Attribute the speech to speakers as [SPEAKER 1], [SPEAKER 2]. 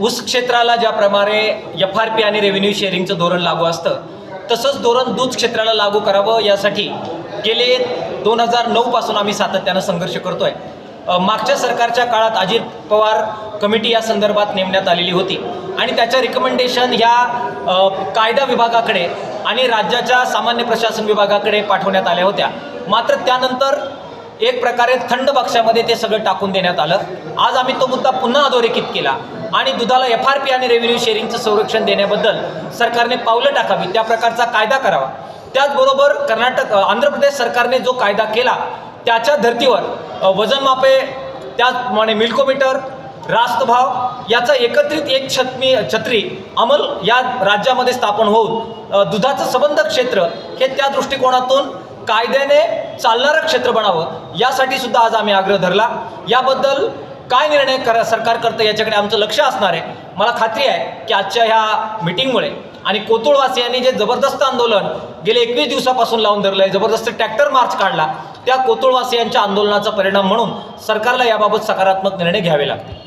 [SPEAKER 1] ऊस क्षेत्राला ज्याप्रमाणे एफ आर पी आणि रेव्हेन्यू शेअरिंगचं धोरण लागू असतं तसंच धोरण दूध क्षेत्राला लागू करावं यासाठी गेले दोन हजार नऊपासून आम्ही सातत्यानं संघर्ष करतो आहे मागच्या सरकारच्या काळात अजित पवार कमिटी या संदर्भात नेमण्यात आलेली होती आणि त्याच्या रिकमेंडेशन ह्या कायदा विभागाकडे आणि राज्याच्या सामान्य प्रशासन विभागाकडे पाठवण्यात आल्या होत्या. मात्र त्यानंतर एक प्रकारे थंड बक्षामध्ये ते सगळं टाकून देण्यात आलं. आज आम्ही तो मुद्दा पुन्हा अधोरेखित केला. आणि दुधाला एफ आर पी आणि रेव्हेन्यू शेअरिंगचं संरक्षण देण्याबद्दल सरकारने पावलं टाकावी त्या प्रकारचा कायदा करावा. त्याचबरोबर कर्नाटक आंध्र प्रदेश सरकारने जो कायदा केला त्याच्या धर्तीवर वजनमापे वजन मापे त्याचप्रमाणे मिल्कोमीटर रास्त भाव याचा एकत्रित एक छत्मी छत्री अंमल या राज्यामध्ये स्थापन होऊन दुधाचं सबंध क्षेत्र हे त्या दृष्टिकोनातून कायद्याने चालणारं क्षेत्र बनावं यासाठी सुद्धा आज आम्ही आग्रह धरला. याबद्दल काय निर्णय कर सरकार करतं याच्याकडे आमचं लक्ष असणार आहे. मला खात्री आहे की आजच्या ह्या मिटिंगमुळे आणि कोतुळवासियांनी जे जबरदस्त आंदोलन गेले एकवीस दिवसापासून लावून धरलं आहे जबरदस्त ट्रॅक्टर मार्च काढला त्या कोतुळवासियांच्या आंदोलनाचा परिणाम म्हणून सरकारला याबाबत सकारात्मक निर्णय घ्यावे लागतील.